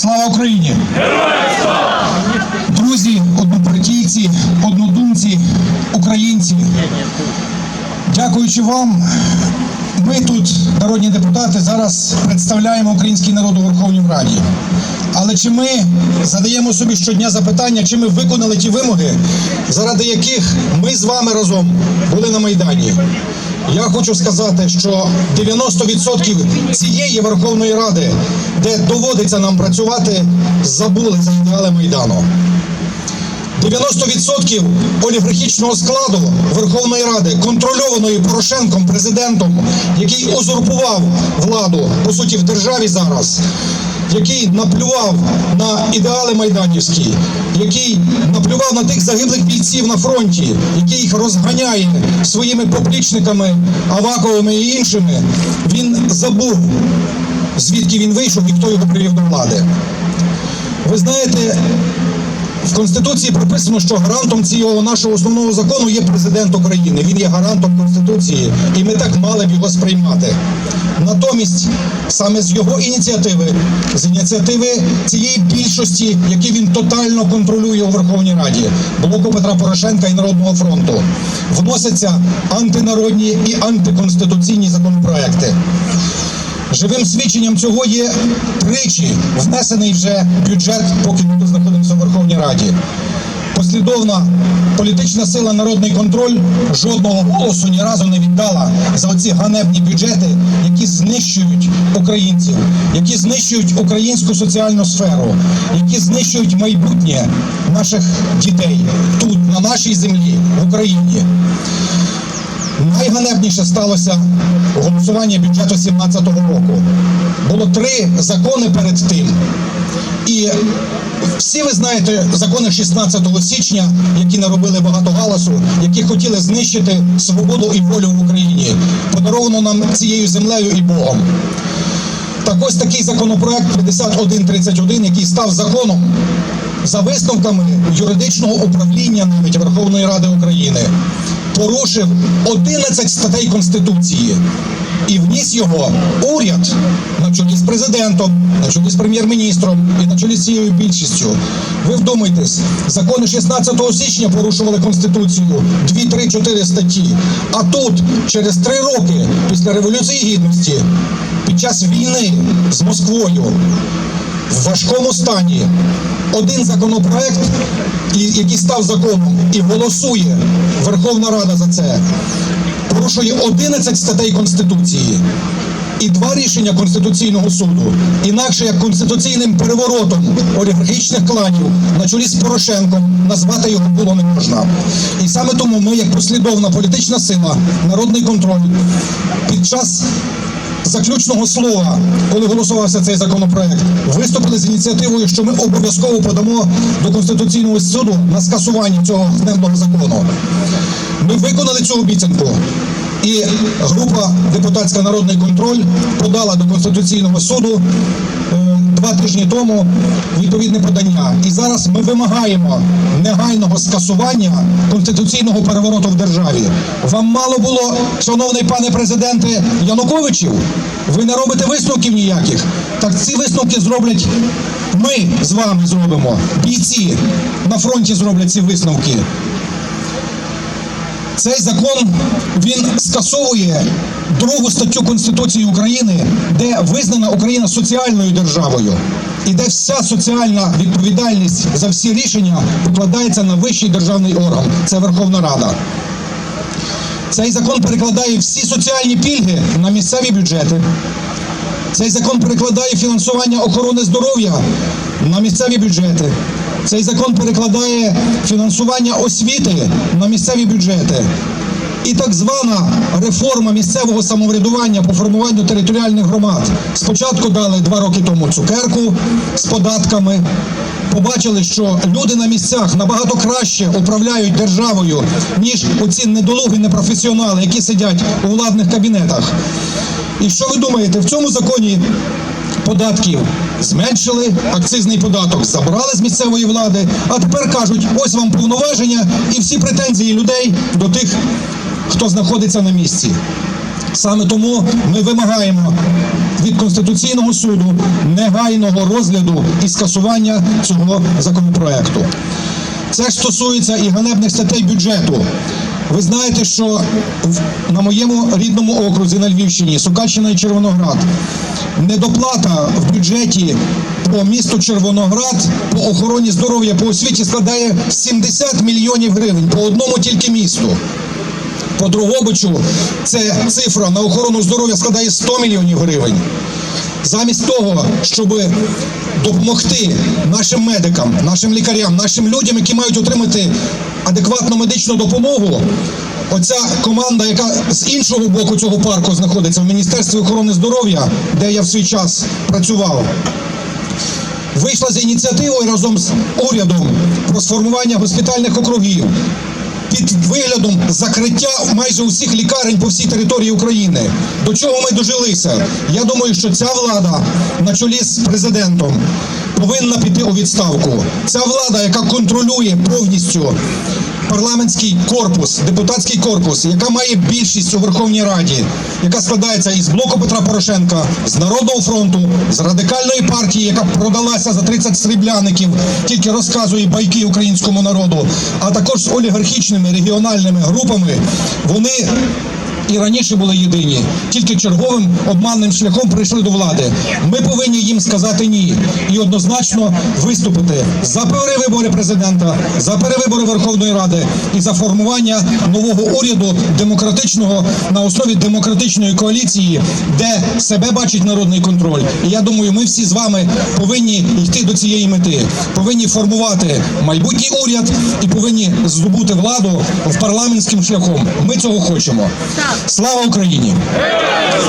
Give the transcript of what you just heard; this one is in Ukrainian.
Слава Україні! Друзі, однопартійці, однодумці, українці. Дякуючи вам, ми тут, народні депутати, зараз представляємо український народ у Верховній Раді. Але чи ми задаємо собі щодня запитання, чи ми виконали ті вимоги, заради яких ми з вами разом були на Майдані? Я хочу сказати, що 90% цієї Верховної Ради, де доводиться нам працювати, забули за ідеали Майдану. 90% олігархічного складу Верховної Ради, контрольованої Порошенком президентом, який узурпував владу по суті в державі зараз, який наплював на ідеали майданівські, який наплював на тих загиблих бійців на фронті, який їх розганяє своїми поплічниками, Аваковими і іншими, він забув, звідки він вийшов і хто його привів до влади. Ви знаєте, в Конституції прописано, що гарантом цього нашого основного закону є президент України. Він є гарантом Конституції, і ми так мали б його сприймати. Натомість, саме з його ініціативи, з ініціативи цієї більшості, які він тотально контролює у Верховній Раді, блоку Петра Порошенка і Народного фронту, вносяться антинародні і антиконституційні законопроекти. Живим свідченням цього є тричі внесений вже бюджет, поки ми знаходимося в Верховній Раді. Послідовна політична сила народний контроль жодного голосу ні разу не віддала за оці ганебні бюджети, які знищують українців, які знищують українську соціальну сферу, які знищують майбутнє наших дітей тут, на нашій землі, в Україні. Найганебніше сталося голосування бюджету 2017 року. Було три закони перед тим. І всі ви знаєте закони 16 січня, які наробили багато галасу, які хотіли знищити свободу і волю в Україні, подаровану нам цією землею і Богом. Так ось такий законопроект 5131, який став законом за висновками юридичного управління навіть Верховної Ради України, порушив 11 статей Конституції і вніс його уряд на чолі з президентом, на чолі з прем'єр-міністром і на чолі з цією більшістю. Ви вдумайтесь, закони 16 січня порушували Конституцію 2, 3, 4 статті. А тут, через три роки після Революції Гідності, під час війни з Москвою в важкому стані один законопроект, який став законом, і голосує Верховна Рада за це, порушує 11 статей Конституції. І два рішення Конституційного суду, інакше як конституційним переворотом олігархічних кланів на чолі з Порошенком назвати його було не можна. І саме тому ми, як послідовна політична сила, народний контроль, під час заключного слова, коли голосувався цей законопроект, виступили з ініціативою, що ми обов'язково подамо до Конституційного суду на скасування цього ганебного закону. Ми виконали цю обіцянку. І група депутатська народний контроль подала до Конституційного суду е, два тижні тому відповідне подання. І зараз ми вимагаємо негайного скасування конституційного перевороту в державі. Вам мало було, шановний пане президенте Януковичів, ви не робите висновків ніяких. Так ці висновки зроблять ми з вами зробимо. Бійці на фронті зроблять ці висновки. Цей закон він скасовує другу статтю Конституції України, де визнана Україна соціальною державою, і де вся соціальна відповідальність за всі рішення покладається на вищий державний орган це Верховна Рада. Цей закон перекладає всі соціальні пільги на місцеві бюджети. Цей закон перекладає фінансування охорони здоров'я на місцеві бюджети. Цей закон перекладає фінансування освіти на місцеві бюджети. І так звана реформа місцевого самоврядування по формуванню територіальних громад. Спочатку дали два роки тому цукерку з податками. Побачили, що люди на місцях набагато краще управляють державою, ніж оці недолугі непрофесіонали, які сидять у владних кабінетах. І що ви думаєте, в цьому законі податків зменшили, акцизний податок забрали з місцевої влади, а тепер кажуть, ось вам повноваження і всі претензії людей до тих, хто знаходиться на місці. Саме тому ми вимагаємо від Конституційного суду негайного розгляду і скасування цього законопроекту. Це ж стосується і ганебних статей бюджету. Ви знаєте, що на моєму рідному окрузі на Львівщині, Сукальщина і Червоноград, недоплата в бюджеті по місту Червоноград по охороні здоров'я по освіті складає 70 мільйонів гривень по одному тільки місту. По Дрогобичу це цифра на охорону здоров'я складає 100 мільйонів гривень. Замість того, щоб допомогти нашим медикам, нашим лікарям, нашим людям, які мають отримати адекватну медичну допомогу, оця команда, яка з іншого боку цього парку знаходиться в Міністерстві охорони здоров'я, де я в свій час працював, вийшла з ініціативою разом з урядом про сформування госпітальних округів під виглядом закриття майже усіх лікарень по всій території України. До чого ми дожилися? Я думаю, що ця влада на чолі з президентом повинна піти у відставку. Ця влада, яка контролює повністю парламентський корпус, депутатський корпус, яка має більшість у Верховній Раді, яка складається із блоку Петра Порошенка, з Народного фронту, з радикальної партії, яка продалася за 30 срібляників, тільки розказує байки українському народу, а також з олігархічними регіональними групами, вони. І раніше були єдині, тільки черговим обманним шляхом прийшли до влади. Ми повинні їм сказати ні і однозначно виступити за перевибори президента, за перевибори Верховної Ради і за формування нового уряду демократичного на основі демократичної коаліції, де себе бачить народний контроль. І я думаю, ми всі з вами повинні йти до цієї мети, повинні формувати майбутній уряд і повинні здобути владу в парламентським шляхом. Ми цього хочемо. Слава Україні!